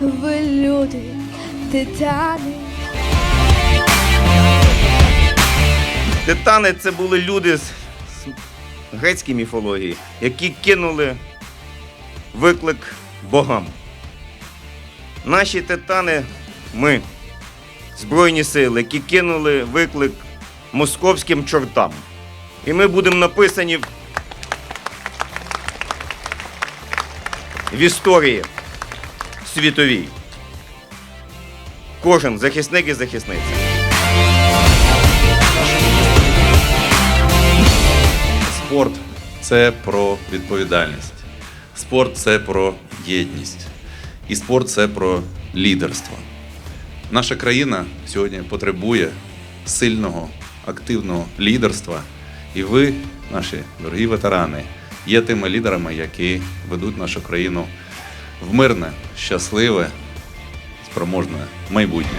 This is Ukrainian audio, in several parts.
ви люди, титани. Титани це були люди з грецької міфології, які кинули виклик богам. Наші титани, ми, Збройні сили, які кинули виклик московським чортам. І ми будемо написані в історії світовій. Кожен захисник і захисниця. Спорт це про відповідальність. Спорт це про єдність. І спорт це про лідерство. Наша країна сьогодні потребує сильного, активного лідерства. І ви, наші дорогі ветерани, є тими лідерами, які ведуть нашу країну в мирне, щасливе, спроможне майбутнє.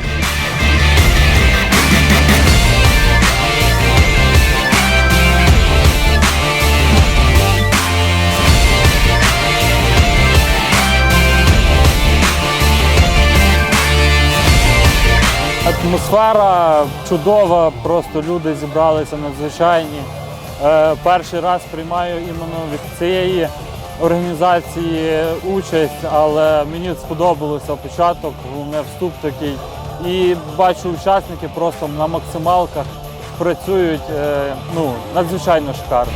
Атмосфера чудова, просто люди зібралися надзвичайні. Е, Перший раз приймаю іменно від цієї організації участь, але мені сподобалося початок, головне вступ такий. І бачу, учасники просто на максималках працюють е, ну, надзвичайно шикарно.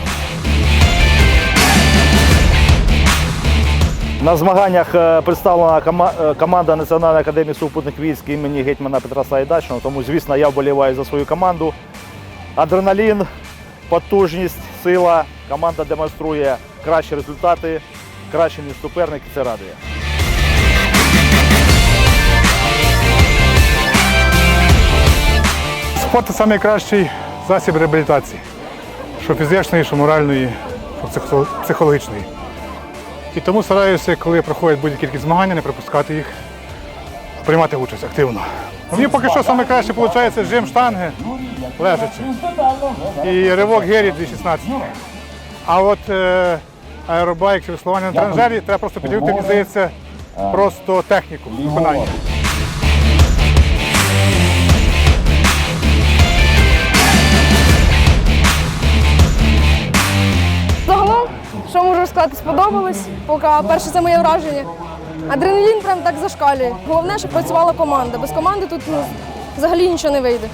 На змаганнях е, представлена е, команда Національної академії сухопутних військ імені гетьмана Петра Сагайдачного, тому, звісно, я вболіваю за свою команду. Адреналін, потужність, сила. Команда демонструє кращі результати, краще, ніж суперник, і це радує. Спорт це найкращий засіб реабілітації, що фізичної, що моральної, що психологічної. І тому стараюся, коли проходять будь-які змагання, не пропускати їх, приймати участь активно. Мені поки що найкраще виходить жим штанги, лежачи. І ривок гері 216. А от е, аеробайк чи веслування на тренажері треба просто підігнути, мені здається, просто техніку виконання. Загалом, що можу сказати, сподобалось. Поки перше це моє враження. Адреналін прям так зашкалює. Головне, щоб працювала команда. Без команди тут ну, взагалі нічого не вийде.